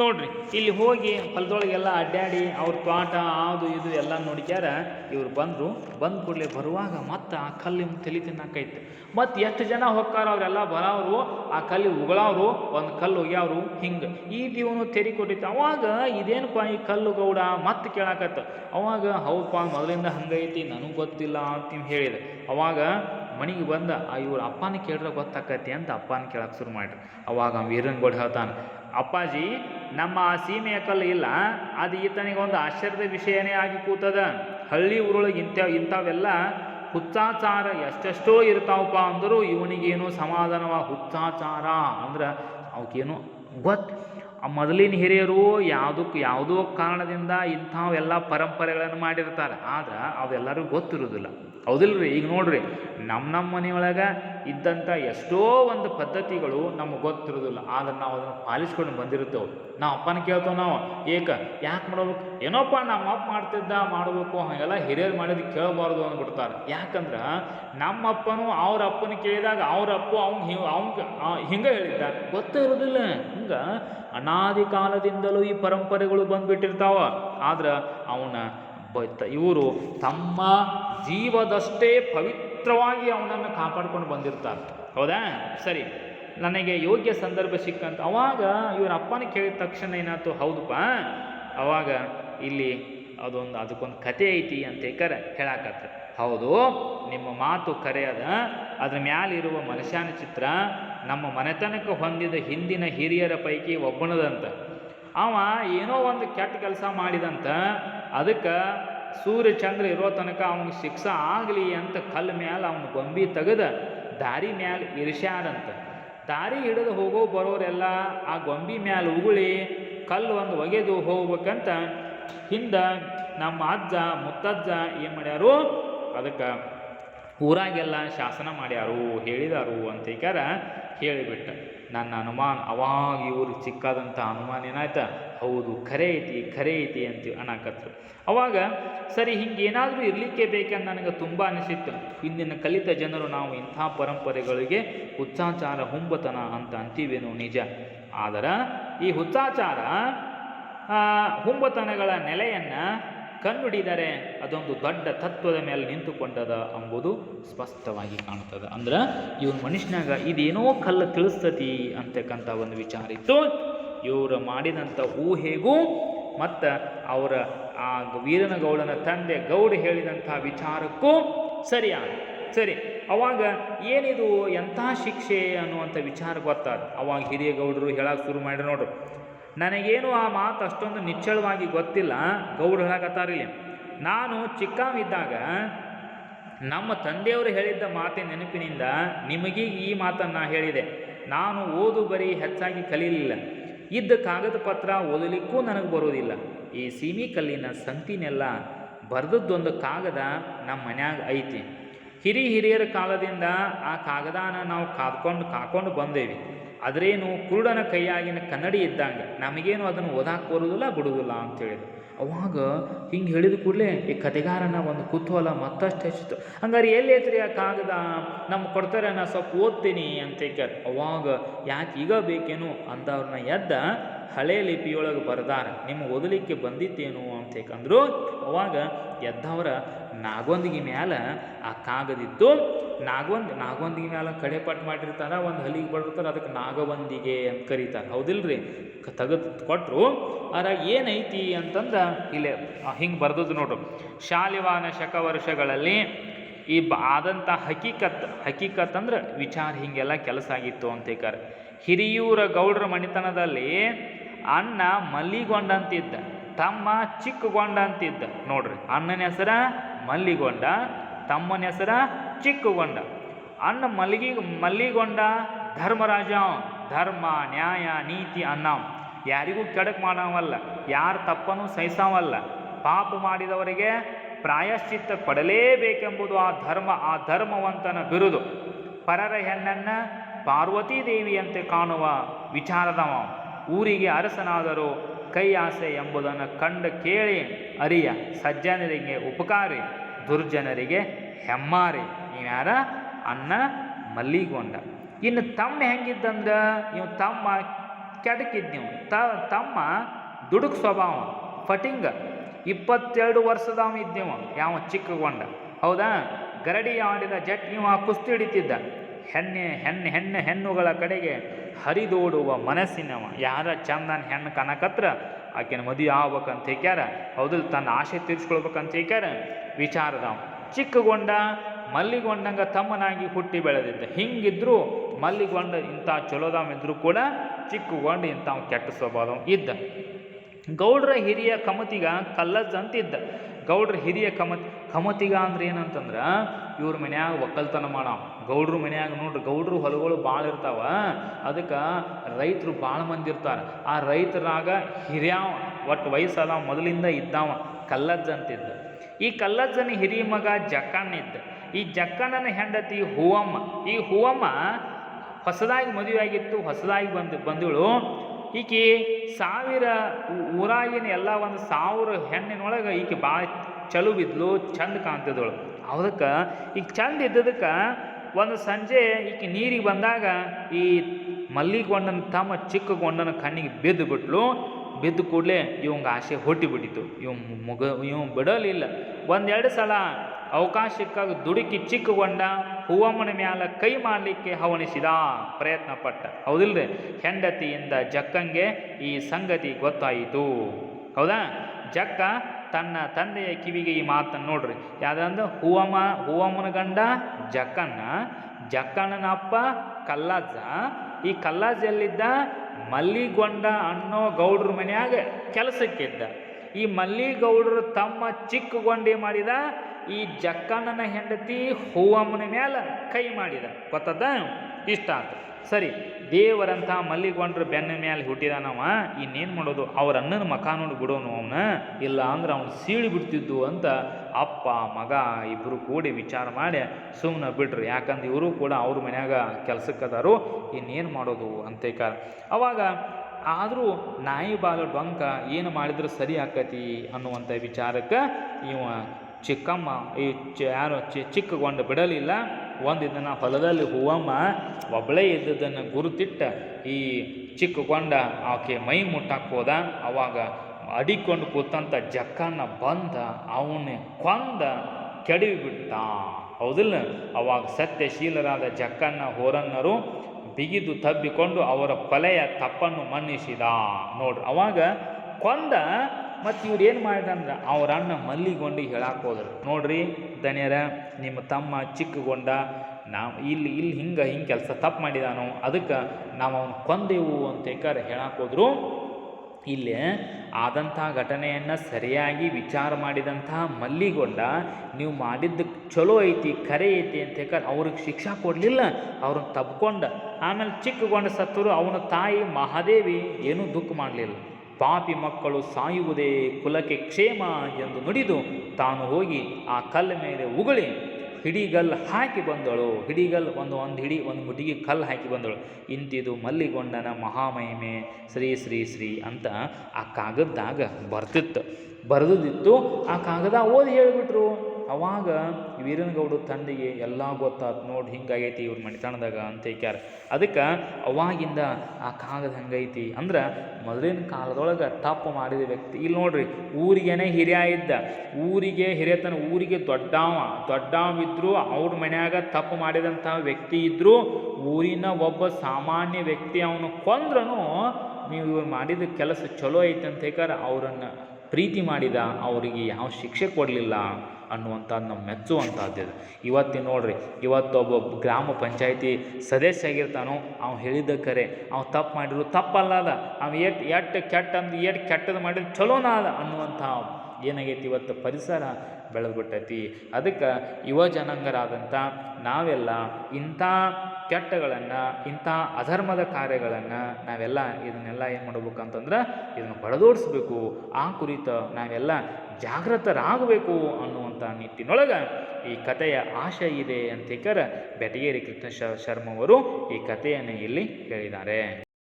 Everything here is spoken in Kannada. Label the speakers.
Speaker 1: ನೋಡ್ರಿ, ಇಲ್ಲಿ ಹೋಗಿ ಹೊಲದೊಳಗೆಲ್ಲ ಅಡ್ಡಾಡಿ ಅವ್ರ ತೋಟ ಅದು ಇದು ಎಲ್ಲ ನೋಡಿಕ್ಯಾರ ಇವ್ರು ಬಂದರು, ಬಂದ ಕೂಡಲೇ ಬರುವಾಗ ಮತ್ತೆ ಆ ಕಲ್ಲು ತಲೆ ತಿನ್ನಕೈತೆ. ಮತ್ತು ಎಷ್ಟು ಜನ ಹೊಕ್ಕಾರ ಅವರೆಲ್ಲ ಬರೋರು ಆ ಕಲ್ಲಿ ಉಗಳವ್ರು, ಒಂದು ಕಲ್ಲು ಒಗ್ಯಾವ್ರು, ಹಿಂಗೆ. ಈ ದೀವನು ತೆರಿ ಕೊಟ್ಟಿತ್ತು. ಅವಾಗ ಇದೇನಪ್ಪ ಈ ಕಲ್ಲು ಗೌಡ ಮತ್ತೆ ಕೇಳಾಕತ್ತ? ಅವಾಗ ಹೌದಪ್ಪ ಮೊದಲಿಂದ ಹಂಗೈತಿ, ನನಗೆ ಗೊತ್ತಿಲ್ಲ ಅಂತ ಹೇಳಿದೆ ಅವಾಗ ಮನೆಗೆ ಬಂದ, ಆ ಇವ್ರ ಅಪ್ಪನ ಕೇಳಿದ್ರೆ ಗೊತ್ತಾಕತಿ ಅಂತ ಅಪ್ಪನ ಕೇಳಕ್ಕೆ ಶುರು ಮಾಡ್ರಿ. ಅವಾಗ ಅವ ವೀರನ್ಗೌಡ ಹೇಳ್ತಾನೆ ಅಪ್ಪಾಜಿ, ನಮ್ಮ ಆ ಸೀಮೆಯ ಕಲ್ಲು ಇಲ್ಲ, ಅದು ಈತನಿಗೆ ಒಂದು ಆಶ್ಚರ್ಯದ ವಿಷಯನೇ ಆಗಿ ಕೂತದ. ಹಳ್ಳಿ ಊರೊಳಗೆ ಇಂಥ ಇಂಥವೆಲ್ಲ ಹುಚ್ಚಾಚಾರ ಎಷ್ಟೆಷ್ಟೋ ಇರ್ತಾವಪ್ಪ ಅಂದರೂ ಇವನಿಗೇನು ಸಮಾಧಾನವ ಹುಚ್ಚಾಚಾರ ಅಂದ್ರೆ ಅವಕ್ಕೇನು ಗೊತ್ತು. ಮೊದಲಿನ ಹಿರಿಯರು ಯಾವುದಕ್ಕೆ ಯಾವುದೋ ಕಾರಣದಿಂದ ಇಂಥವೆಲ್ಲ ಪರಂಪರೆಗಳನ್ನು ಮಾಡಿರ್ತಾರೆ. ಆದ್ರೆ ಅವೆಲ್ಲರಿಗೂ ಗೊತ್ತಿರೋದಿಲ್ಲ. ಹೌದಿಲ್ರಿ? ಈಗ ನೋಡ್ರಿ ನಮ್ಮ ನಮ್ಮ ಮನೆಯೊಳಗೆ ಇದ್ದಂಥ ಎಷ್ಟೋ ಒಂದು ಪದ್ಧತಿಗಳು ನಮಗೆ ಗೊತ್ತಿರೋದಿಲ್ಲ. ಆದ್ರೆ ನಾವು ಅದನ್ನು ಪಾಲಿಸ್ಕೊಂಡು ಬಂದಿರ್ತೇವೆ ನಾವು ಅಪ್ಪನ ಕೇಳ್ತೇವೆ ನಾವು, ಏಕ ಯಾಕೆ ಮಾಡ್ಬೇಕು? ಏನೋಪ್ಪ ನಮ್ಮ ಅಪ್ಪ ಮಾಡ್ತಿದ್ದ ಮಾಡಬೇಕು, ಹಾಗೆಲ್ಲ ಹಿರಿಯರು ಮಾಡಿದ್ದು ಕೇಳಬಾರ್ದು ಅಂದ್ಬಿಡ್ತಾರೆ. ಯಾಕಂದ್ರೆ ನಮ್ಮ ಅಪ್ಪನು ಅವ್ರ ಅಪ್ಪನ ಕೇಳಿದಾಗ ಅವ್ರ ಅಪ್ಪ ಅವ್ನು ಹಿಂಗೆ ಅವ್ನು ಹಿಂಗೆ ಹೇಳಿದ್ದ. ಗೊತ್ತೇ ಇರೋದಿಲ್ಲ. ಹಿಂಗೆ ಅನಾದಿ ಕಾಲದಿಂದಲೂ ಈ ಪರಂಪರೆಗಳು ಬಂದ್ಬಿಟ್ಟಿರ್ತಾವ. ಆದ್ರೆ ಅವನ ಇವರು ತಮ್ಮ ಜೀವದಷ್ಟೇ ಪವಿತ್ರವಾಗಿ ಅವನನ್ನು ಕಾಪಾಡ್ಕೊಂಡು ಬಂದಿರ್ತಾರೆ. ಹೌದಾ? ಸರಿ. ನನಗೆ ಯೋಗ್ಯ ಸಂದರ್ಭ ಸಿಕ್ಕಂತ, ಅವಾಗ ಇವರ ಅಪ್ಪನ ಕೇಳಿದ ತಕ್ಷಣ ಏನಾಯ್ತು? ಹೌದಪ್ಪ. ಅವಾಗ ಇಲ್ಲಿ ಅದೊಂದು, ಅದಕ್ಕೊಂದು ಕತೆ ಐತಿ ಅಂತ ಕರೆ ಹೇಳಾಕತ್ತ ಹೌದು, ನಿಮ್ಮ ಮಾತು ಕರೆಯದ, ಅದ್ರ ಮ್ಯಾಲಿರುವ ಮನುಷ್ಯನ ಚಿತ್ರ ನಮ್ಮ ಮನೆತನಕ್ಕೆ ಹೊಂದಿದ ಹಿಂದಿನ ಹಿರಿಯರ ಪೈಕಿ ಒಬ್ಬನದಂತ. ಅವ ಏನೋ ಒಂದು ಕೆಟ್ಟ ಕೆಲಸ ಮಾಡಿದಂತ. ಅದಕ್ಕೆ ಸೂರ್ಯ ಚಂದ್ರ ಇರೋ ತನಕ ಅವನಿಗೆ ಶಿಕ್ಷೆ ಆಗಲಿ ಅಂತ ಕಲ್ಲು ಮ್ಯಾಲೆ ಅವನು ಗೊಂಬಿ ತೆಗೆದ. ದಾರಿ ಮ್ಯಾಲ ಇರಿಸ್ಯಾರಂತ. ದಾರಿ ಹಿಡಿದು ಹೋಗೋ ಬರೋರೆಲ್ಲ ಆ ಗೊಂಬಿ ಮ್ಯಾಲ ಉಗುಳಿ ಕಲ್ಲು ಒಂದು ಒಗೆದು ಹೋಗ್ಬೇಕಂತ. ಹಿಂದೆ ನಮ್ಮ ಅಜ್ಜ, ಮುತ್ತಜ್ಜ ಏನು ಮಾಡ್ಯಾರು? ಅದಕ್ಕೆ ಊರಾಗೆಲ್ಲ ಶಾಸನ ಮಾಡ್ಯಾರು, ಹೇಳಿದಾರು ಅಂತ ಈಕಾರ ಹೇಳಿಬಿಟ್ಟ. ನನ್ನ ಅನುಮಾನ ಅವಾಗ ಇವ್ರಿಗೆ ಚಿಕ್ಕಾದಂಥ ಅನುಮಾನ ಏನಾಯ್ತ? ಹೌದು, ಖರೆ ಐತಿ ಖರೆ ಐತಿ ಅಂತ ಅನ್ನಕತ್ರು ಅವಾಗ ಸರಿ, ಹಿಂಗೆ ಏನಾದರೂ ಇರಲಿಕ್ಕೆ ಬೇಕಂತ ನನಗೆ ತುಂಬ ಅನಿಸಿತ್ತು. ಇಂದಿನ ಕಲಿತ ಜನರು ನಾವು ಇಂಥ ಪರಂಪರೆಗಳಿಗೆ ಹುಚ್ಚಾಚಾರ, ಹುಂಬತನ ಅಂತ ಅಂತೀವೇನೋ ನಿಜ. ಆದರೆ ಈ ಹುಚ್ಚಾಚಾರ ಹುಂಬತನಗಳ ನೆಲೆಯನ್ನು ಕಂಡುಹಿಡಿದರೆ ಅದೊಂದು ದೊಡ್ಡ ತತ್ವದ ಮೇಲೆ ನಿಂತುಕೊಂಡದ ಅಂಬುದು ಸ್ಪಷ್ಟವಾಗಿ ಕಾಣ್ತದೆ ಅಂದ್ರೆ ಇವನ್ ಮನುಷ್ಯನಾಗ ಇದೇನೋ ಕಲ್ಲು ತಿಳಿಸ್ತತಿ ಅಂತಕ್ಕಂಥ ಒಂದು ವಿಚಾರ ಇತ್ತು. ಇವರು ಮಾಡಿದಂಥ ಊಹೆಗೂ ಮತ್ತು ಅವರ ಆ ವೀರನ ಗೌಡನ ತಂದೆ ಗೌಡ ಹೇಳಿದಂಥ ವಿಚಾರಕ್ಕೂ ಸರಿಯಾದ. ಸರಿ, ಅವಾಗ ಏನಿದು ಎಂಥ ಶಿಕ್ಷೆ ಅನ್ನುವಂಥ ವಿಚಾರ ಗೊತ್ತಾದ. ಅವಾಗ ಹಿರಿಯ ಗೌಡರು ಹೇಳಕ್ಕೆ ಶುರು ಮಾಡಿ ನೋಡ್ರು. ನನಗೇನು ಆ ಮಾತು ಅಷ್ಟೊಂದು ನಿಚ್ಚಳವಾಗಿ ಗೊತ್ತಿಲ್ಲ. ಗೌಡ್ರು ಹೇಳಕತ್ತಾರಿಲ್ಲಿ ನಾನು ಚಿಕ್ಕವಿದ್ದಾಗ ನಮ್ಮ ತಂದೆಯವರು ಹೇಳಿದ್ದ ಮಾತಿನ ನೆನಪಿನಿಂದ ನಿಮಗೆ ಈ ಮಾತನ್ನು ಹೇಳಿದೆ. ನಾನು ಓದು ಬರೀ ಹೆಚ್ಚಾಗಿ ಕಲೀಲಿಲ್ಲ. ಇದ್ದ ಕಾಗದ ಪತ್ರ ಓದಲಿಕ್ಕೂ ನನಗೆ ಬರೋದಿಲ್ಲ. ಈ ಸೀಮಿ ಕಲ್ಲಿನ ಸಂತಿನೆಲ್ಲ ಬರೆದದ್ದೊಂದು ಕಾಗದ ನಮ್ಮ ಮನ್ಯಾಗ ಐತಿ. ಹಿರಿ ಹಿರಿಯರ ಕಾಲದಿಂದ ಆ ಕಾಗದಾನ ನಾವು ಕಾದ್ಕೊಂಡು, ಕಾಕೊಂಡು ಬಂದೇವಿ. ಅದ್ರೇನು ಕುರುಡನ ಕೈಯಾಗಿನ ಕನ್ನಡಿ ಇದ್ದಂಗೆ ನಮಗೇನು ಅದನ್ನು ಓದಾಕ್ ಬರೋದಿಲ್ಲ ಬಿಡುವುದಿಲ್ಲ ಅಂತ ಅವಾಗ ಹಿಂಗೆ ಹೇಳಿದ ಕೂಡಲೇ ಈ ಕತೆಗಾರನ ಒಂದು ಕುತೂಹಲ ಮತ್ತಷ್ಟು ಹೆಚ್ಚಿತು. ಹಂಗಾರೆ ಎಲ್ಲಿ ಐತ್ರಿ ಆ ಕಾಗದ? ನಮ್ಮ ಕೊಡ್ತಾರೆ ನಾ ಸ್ವಲ್ಪ ಓದ್ತೀನಿ ಅಂತ ಅವಾಗ ಯಾಕೆ ಈಗ ಬೇಕೇನು ಅಂದವ್ರನ್ನ ಎದ್ದ ಹಳೆ ಲಿಪಿಯೊಳಗೆ ಬರ್ದಾರ ನಿಮ್ಗೆ ಓದಲಿಕ್ಕೆ ಬಂದಿತ್ತೇನು ಅಂತ ಯಾಕಂದ್ರು ಅವಾಗ ಎದ್ದವರ ನಾಗೊಂದಿಗೆ ಮ್ಯಾಲ ಆ ಕಾಗದಿತ್ತು ನಾಗೊಂದ್ ನಾಗೊಂದಿಗೆ ಮ್ಯಾಲ ಕಡೆ ಮಾಡಿರ್ತಾರೆ, ಒಂದು ಹಲಿಗೆ ಬಡಿರ್ತಾರೆ ಅದಕ್ಕೆ ನಾಗವಂದಿಗೆ ಅಂತ ಕರೀತಾರೆ. ಹೌದಿಲ್ರಿ? ತೆಗೆದು ಕೊಟ್ಟರು ಅದ್ರಾಗ ಏನೈತಿ ಅಂತಂದ್ರೆ ಇಲ್ಲೇ ಹಿಂಗೆ ಬರ್ದದ್ದು ನೋಡ್ರು ಶಾಲಿವಾನ ಶಕ ವರ್ಷಗಳಲ್ಲಿ ಈ ಬ ಆದಂಥ ಹಕೀಕತ್ ಹಕೀಕತ್ ಅಂದ್ರೆ ವಿಚಾರ ಹಿಂಗೆಲ್ಲ ಕೆಲಸ ಆಗಿತ್ತು ಅಂತ ಹೇಳ್ತಾರೆ ಹಿರಿಯೂರ ಗೌಡ್ರ ಮಣಿತನದಲ್ಲಿ ಅಣ್ಣ ಮಲ್ಲಿಗೊಂಡಂತಿದ್ದ ತಮ್ಮ ಚಿಕ್ಕಗೊಂಡ ಅಂತಿದ್ದ. ನೋಡ್ರಿ, ಅಣ್ಣನ ಹೆಸರ ಮಲ್ಲಿಗೊಂಡ, ತಮ್ಮನ ಹೆಸರ ಚಿಕ್ಕಗೊಂಡ. ಅಣ್ಣ ಮಲ್ಲಿಗೆ, ಮಲ್ಲಿಗೊಂಡ ಧರ್ಮರಾಜ, ಧರ್ಮ, ನ್ಯಾಯ, ನೀತಿ ಅನ್ನ ಯಾರಿಗೂ ಕೆಡಕ್ ಮಾಡವಲ್ಲ, ಯಾರು ತಪ್ಪನ್ನು ಸಹಿಸವಲ್ಲ. ಪಾಪ ಮಾಡಿದವರಿಗೆ ಪ್ರಾಯಶ್ಚಿತ್ತ ಪಡಲೇಬೇಕೆಂಬುದು ಆ ಧರ್ಮ, ಆ ಧರ್ಮವಂತನ ಬಿರುದು. ಪರರ ಹೆಣ್ಣನ್ನ ಪಾರ್ವತೀ ದೇವಿಯಂತೆ ಕಾಣುವ ವಿಚಾರದವ. ಊರಿಗೆ ಅರಸನಾದರೂ ಕೈ ಆಸೆ ಎಂಬುದನ್ನು ಕಂಡು ಕೇಳಿ ಅರಿಯ ಸಜ್ಜನರಿಗೆ ಉಪಕಾರಿ, ದುರ್ಜನರಿಗೆ ಹೆಮ್ಮಾರಿ. ಇವ್ಯಾರ ಅನ್ನ ಮಲ್ಲಿಗೊಂಡ. ಇನ್ನು ತಮ್ಮ ಹೆಂಗಿದ್ದಂದ್ರೆ ಇವ್ ತಮ್ಮ ಕೆಡಕಿದ್ನಿವು ತ, ತಮ್ಮ ದುಡುಕ್ ಸ್ವಭಾವ ಫಟಿಂಗ. ಇಪ್ಪತ್ತೆರಡು ವರ್ಷದವ ಇದ್ದೆವ ಯಾವ ಚಿಕ್ಕಗೊಂಡ. ಹೌದಾ? ಗರಡಿ ಆಡಿದ ಜಟ್ ಇವ ಕುಸ್ತಿ ಹಿಡಿತಿದ್ದ. ಹೆಣ್ಣೆ, ಹೆಣ್ಣು ಹೆಣ್ಣು, ಹೆಣ್ಣುಗಳ ಕಡೆಗೆ ಹರಿದೋಡುವ ಮನಸ್ಸಿನವ. ಯಾರ ಚಂದನ ಹೆಣ್ಣು ಕನಕತ್ರ? ಆಕೆನ ಮದುವೆ ಆಗ್ಬೇಕಂತ ಹೇಳ್ಯಾರ ಹೌದಿಲ್ಲ ತನ್ನ ಆಸೆ ತೀರ್ಸ್ಕೊಳ್ಬೇಕಂತ ಹೇಳ್ಯಾರ ವಿಚಾರದವ. ಚಿಕ್ಕಗೊಂಡ, ಮಲ್ಲಿಗೊಂಡಂಗ ತಮ್ಮನಾಗಿ ಹುಟ್ಟಿ ಬೆಳೆದಿದ್ದ. ಹಿಂಗಿದ್ರು ಮಲ್ಲಿಗೊಂಡ ಇಂಥ ಚಲೋದವಿದ್ರು ಕೂಡ ಚಿಕ್ಕಗೊಂಡ ಇಂಥ ಕೆಟ್ಟ ಸ್ವಭಾವ ಇದ್ದ. ಗೌಡ್ರ ಹಿರಿಯ ಕಮತಿಗ ಕಲ್ಲಜ್ಜ ಅಂತಿದ್ದ. ಗೌಡ್ರ ಹಿರಿಯ ಕಮತ್, ಕಮತಿಗ ಅಂದ್ರೆ ಏನಂತಂದ್ರೆ, ಇವ್ರ ಮನ್ಯಾಗ ಒಕ್ಕಲ್ತನ ಮಾಡಾವ. ಗೌಡ್ರ ಮನ್ಯಾಗ ನೋಡ್ರಿ, ಗೌಡ್ರು ಹೊಲಗಳು ಭಾಳ ಇರ್ತಾವ. ಅದಕ್ಕೆ ರೈತರು ಭಾಳ ಮಂದಿ ಇರ್ತಾರೆ. ಆ ರೈತರಾಗ ಹಿರಿಯಾವ, ಒಟ್ಟು ವಯಸ್ಸಾದ ಮೊದಲಿಂದ ಇದ್ದಾವ ಕಲ್ಲಜ್ಜ ಅಂತಿದ್ದ. ಈ ಕಲ್ಲಜ್ಜನ ಹಿರಿಯ ಮಗ ಜಕ್ಕಣ್ಣಿದ್ದ ಈ ಜಕ್ಕಣ್ಣನ ಹೆಂಡತಿ ಹೂವಮ್ಮ. ಈ ಹೂವಮ್ಮ ಹೊಸದಾಗಿ ಮದುವೆ ಆಗಿತ್ತು, ಹೊಸದಾಗಿ ಬಂದು, ಬಂದಳು. ಈಕೆ ಸಾವಿರ ಊರಾಗಿನ ಎಲ್ಲ ಒಂದು ಸಾವಿರ ಹೆಣ್ಣಿನೊಳಗೆ ಈಕೆ ಭಾಳ ಚಲು ಬಿದ್ಲು ಚಂದ ಕಾಣ್ತಿದ್ದಳು. ಅದಕ್ಕೆ ಈಗ ಚಂದ ಇದ್ದದಕ್ಕೆ ಒಂದು ಸಂಜೆ ಈಕೆ ನೀರಿಗೆ ಬಂದಾಗ ಈ ಮಲ್ಲಿಗೊಂಡನ ತಮ್ಮ ಚಿಕ್ಕ ಗೊಂಡನ ಕಣ್ಣಿಗೆ ಬಿದ್ದು ಬಿಟ್ಲು. ಬಿದ್ದು ಕೂಡಲೇ ಇವಂಗೆ ಆಸೆ ಹೊಟ್ಟಿ ಬಿಟ್ಟಿತು ಇವ್ ಮುಗ, ಇವ್ ಬಿಡಲಿಲ್ಲ. ಒಂದೆರಡು ಸಲ ಅವಕಾಶಕ್ಕಾಗಿ ದುಡುಕಿ ಚಿಕ್ಕಗೊಂಡ ಹೂವಮ್ಮನ ಮ್ಯಾಲ ಕೈ ಮಾಡಲಿಕ್ಕೆ ಹವಣಿಸಿದ ಪ್ರಯತ್ನ ಪಟ್ಟ. ಹೌದಿಲ್ರಿ? ಹೆಂಡತಿಯಿಂದ ಜಕ್ಕಂಗೆ ಈ ಸಂಗತಿ ಗೊತ್ತಾಯಿತು. ಹೌದಾ? ಜಕ್ಕ ತನ್ನ ತಂದೆಯ ಕಿವಿಗೆ ಈ ಮಾತನ್ನು ನೋಡ್ರಿ. ಯಾವುದಂದ್ರೆ ಹೂವಮ್ಮ, ಹೂವಮ್ಮನ ಗಂಡ ಜಕ್ಕಣ್ಣ. ಜಕ್ಕಣ್ಣನ ಅಪ್ಪ ಕಲ್ಲಾಜ ಈ ಕಲ್ಲಾಜಲ್ಲಿದ್ದ ಮಲ್ಲಿಗೊಂಡ ಅನ್ನೋ ಗೌಡ್ರ ಮನೆಯಾಗ ಕೆಲಸಕ್ಕಿದ್ದ. ಈ ಮಲ್ಲಿಗೌಡರು ತಮ್ಮ ಚಿಕ್ಕ ಗೊಂಡಿ ಮಾಡಿದ, ಈ ಜಕ್ಕಣ್ಣನ ಹೆಂಡತಿ ಹೂವಮ್ಮನ ಮೇಲೆ ಕೈ ಮಾಡಿದ. ಗೊತ್ತದ? ಇಷ್ಟ ಅಂತ ಸರಿ, ದೇವರಂಥ ಮಲ್ಲಿಗೊಂಡ್ರ ಬೆನ್ನ ಮೇಲೆ ಹುಟ್ಟಿದಾನವ, ಇನ್ನೇನು ಮಾಡೋದು? ಅವ್ರ ಅಣ್ಣನ ಮಕ ನೋಡಿ ಬಿಡೋನು ಅವನ? ಇಲ್ಲ ಅಂದ್ರೆ ಅವನು ಸೀಳಿ ಬಿಡ್ತಿದ್ದು ಅಂತ ಅಪ್ಪ, ಮಗ ಇಬ್ಬರು ಕೂಡಿ ವಿಚಾರ ಮಾಡಿ ಸುಮ್ಮನೆ ಬಿಡ್ರಿ ಯಾಕಂದ್ರೆ ಇವರು ಕೂಡ ಅವ್ರ ಮನ್ಯಾಗ ಕೆಲಸಕ್ಕದಾರು ಇನ್ನೇನು ಮಾಡೋದು ಅಂತ ಕಾರ ಅವಾಗ ಆದರೂ ನಾಯಿ ಬಾಲ ಡೊಂಕ ಏನು ಮಾಡಿದ್ರೆ ಸರಿ ಆಕತಿ ಅನ್ನುವಂಥ ವಿಚಾರಕ್ಕೆ ಇವ ಚಿಕ್ಕಮ್ಮ, ಈ ಚ, ಯಾರು ಚಿ, ಚಿಕ್ಕಗೊಂಡು ಬಿಡಲಿಲ್ಲ. ಒಂದಿದ್ದನ ಹೊಲದಲ್ಲಿ ಹೂವಮ್ಮ ಒಬ್ಬಳೇ ಇದ್ದದನ್ನು ಗುರುತಿಟ್ಟ. ಈ ಚಿಕ್ಕಗೊಂಡ ಆಕೆ ಮೈ ಮುಟ್ಟಕ್ಕೆ ಹೋದ. ಅವಾಗ ಅಡಿಕೊಂಡು ಕೂತಂಥ ಜಕ್ಕನ್ನ ಬಂದ. ಅವನ ಕೊಂದ ಕೆಡವಿ ಬಿಟ್ಟ. ಹೌದಿಲ್ಲ? ಅವಾಗ ಸತ್ಯಶೀಲರಾದ ಜಕ್ಕನ್ನ, ಹೋರನ್ನರು ಬಿಗಿದು ತಬ್ಬಿಕೊಂಡು ಅವರ ಕೊಲೆಯ ತಪ್ಪನ್ನು ಮನ್ನಿಸಿದ. ನೋಡ್ರಿ, ಅವಾಗ ಕೊಂದ ಮತ್ತು ಇವ್ರು ಏನು ಮಾಡಿದಂದ್ರೆ ಅವ್ರ ಅಣ್ಣ ಮಲ್ಲಿಗೊಂಡಿಗೆ ಹೇಳಕ್ಕೆ ಹೋದ್ರು. ನೋಡ್ರಿ ದನಿಯರ ನಿಮ್ಮ ತಮ್ಮ ಚಿಕ್ಕಗೊಂಡ, ನಾವು ಇಲ್ಲಿ ಇಲ್ಲಿ ಹಿಂಗೆ ಹಿಂಗೆ ಕೆಲಸ ತಪ್ಪು ಮಾಡಿದಾನು, ಅದಕ್ಕೆ ನಾವು ಅವನು ಕೊಂದೆವು ಅಂತ ಏಕಾರ ಹೇಳಕ್ಕೆ ಹೋದ್ರು. ಇಲ್ಲಿ ಆದಂಥ ಘಟನೆಯನ್ನು ಸರಿಯಾಗಿ ವಿಚಾರ ಮಾಡಿದಂಥ ಮಲ್ಲಿಗೊಂಡ, ನೀವು ಮಾಡಿದ್ದು ಚಲೋ ಐತಿ ಕರೆ ಐತಿ ಅಂತ ಹೇಳಿ ಅವ್ರಿಗೆ ಶಿಕ್ಷಾ ಕೊಡಲಿಲ್ಲ. ಅವ್ರನ್ನ ತಬ್ಕೊಂಡ ಆಮೇಲೆ ಚಿಕ್ಕಗೊಂಡ ಸತ್ತರು, ಅವನ ತಾಯಿ ಮಹಾದೇವಿ ಏನೂ ದುಃಖ ಮಾಡಲಿಲ್ಲ. ಪಾಪಿ ಮಕ್ಕಳು ಸಾಯುವುದೇ ಕುಲಕ್ಕೆ ಕ್ಷೇಮ ಎಂದು ನುಡಿದು ತಾನು ಹೋಗಿ ಆ ಕಲ್ಲ ಮೇಲೆ ಉಗುಳಿ ಹಿಡಿಗಲ್ ಹಾಕಿ ಬಂದಳು. ಹಿಡಿಗಲ್ ಒಂದು ಒಂದು ಹಿಡಿ, ಒಂದು ಮುಟಿಗೆ ಕಲ್ಲು ಹಾಕಿ ಬಂದಳು. ಇಂತಿದು ಮಲ್ಲಿಗೊಂಡನ ಮಹಾಮಹಿಮೆ. ಶ್ರೀ ಶ್ರೀ ಶ್ರೀ ಅಂತ ಆ ಕಾಗದ್ದಾಗ ಬರ್ತಿತ್ತು. ಬರೆದಿತ್ತು ಆ ಕಾಗದ ಓದಿ ಹೇಳಿಬಿಟ್ರು. ಅವಾಗ ವೀರನಗೌಡ ತಂದೆಗೆ ಎಲ್ಲ ಗೊತ್ತಾತು, ನೋಡಿ ಹಿಂಗಾಗೈತಿ ಇವ್ರ ಮನೆತನದಾಗ ಅಂತ ಹೇಳ್ಯಾರ ಅದಕ್ಕೆ ಅವಾಗಿಂದ ಆ ಕಾಗದ ಹಂಗೈತಿ ಅಂದ್ರೆ ಮೊದಲಿನ ಕಾಲದೊಳಗೆ ತಪ್ಪು ಮಾಡಿದ ವ್ಯಕ್ತಿ. ಇಲ್ಲಿ ನೋಡ್ರಿ, ಊರಿಗೇನೆ ಹಿರಿಯ ಇದ್ದ. ಊರಿಗೆ ಹಿರಿಯತನ, ಊರಿಗೆ ದೊಡ್ಡವ ದೊಡ್ಡವ ಇದ್ದರೂ ಅವ್ರ ಮನ್ಯಾಗ ತಪ್ಪು ಮಾಡಿದಂಥ ವ್ಯಕ್ತಿ ಇದ್ದರೂ ಊರಿನ ಒಬ್ಬ ಸಾಮಾನ್ಯ ವ್ಯಕ್ತಿ ಅವನು ಕೊಂದ್ರೂ ನೀವು ಇವ್ರು ಮಾಡಿದ ಕೆಲಸ ಚಲೋ ಐತೆ ಅಂತ ಹೇಳ್ಕಾರ ಅವರನ್ನು ಪ್ರೀತಿ ಮಾಡಿದ, ಅವರಿಗೆ ಯಾವ ಶಿಕ್ಷೆ ಕೊಡಲಿಲ್ಲ. ಅನ್ನುವಂಥದ್ದು ನಾವು ಮೆಚ್ಚುವಂಥದ್ದು ಇದು. ಇವತ್ತಿನ ನೋಡ್ರಿ, ಇವತ್ತೊಬ್ಬ ಗ್ರಾಮ ಪಂಚಾಯಿತಿ ಸದಸ್ಯ ಆಗಿರ್ತಾನೋ ಅವ್ನು ಹೇಳಿದ್ದ ಕರೆ, ಅವ್ನು ತಪ್ಪು ಮಾಡಿದ್ರು, ತಪ್ಪಲ್ಲ ಅದ. ಅವ ಎಟ್ ಎಟ್ ಕೆಟ್ಟ ಅಂದ್ರೆ ಎಟ್ ಕೆಟ್ಟದ್ದು ಮಾಡಿದ್ರೆ ಚಲೋನ ಅದ ಅನ್ನುವಂಥ ಏನಾಗೈತಿ ಇವತ್ತು ಪರಿಸರ ಬೆಳೆದ್ಬಿಟ್ಟೈತಿ. ಅದಕ್ಕೆ ಯುವ ಜನಾಂಗರಾದಂಥ ನಾವೆಲ್ಲ ಇಂಥ ಕೆಟ್ಟಗಳನ್ನು, ಇಂಥ ಅಧರ್ಮದ ಕಾರ್ಯಗಳನ್ನು ನಾವೆಲ್ಲ ಇದನ್ನೆಲ್ಲ ಏನು ಮಾಡ್ಬೇಕು ಅಂತಂದ್ರೆ ಇದನ್ನು ಬಡದೋಡಿಸ್ಬೇಕು. ಆ ಕುರಿತ ನಾವೆಲ್ಲ ಜಾಗೃತರಾಗಬೇಕು ಅನ್ನುವಂಥ ನಿಟ್ಟಿನೊಳಗೆ ಈ ಕಥೆಯ ಆಶಯ ಇದೆ ಅಂತ ಬೆಟಗೇರಿ ಕೃಷ್ಣ ಶರ್ಮವರು ಈ ಕಥೆಯನ್ನು ಇಲ್ಲಿ ಹೇಳಿದ್ದಾರೆ.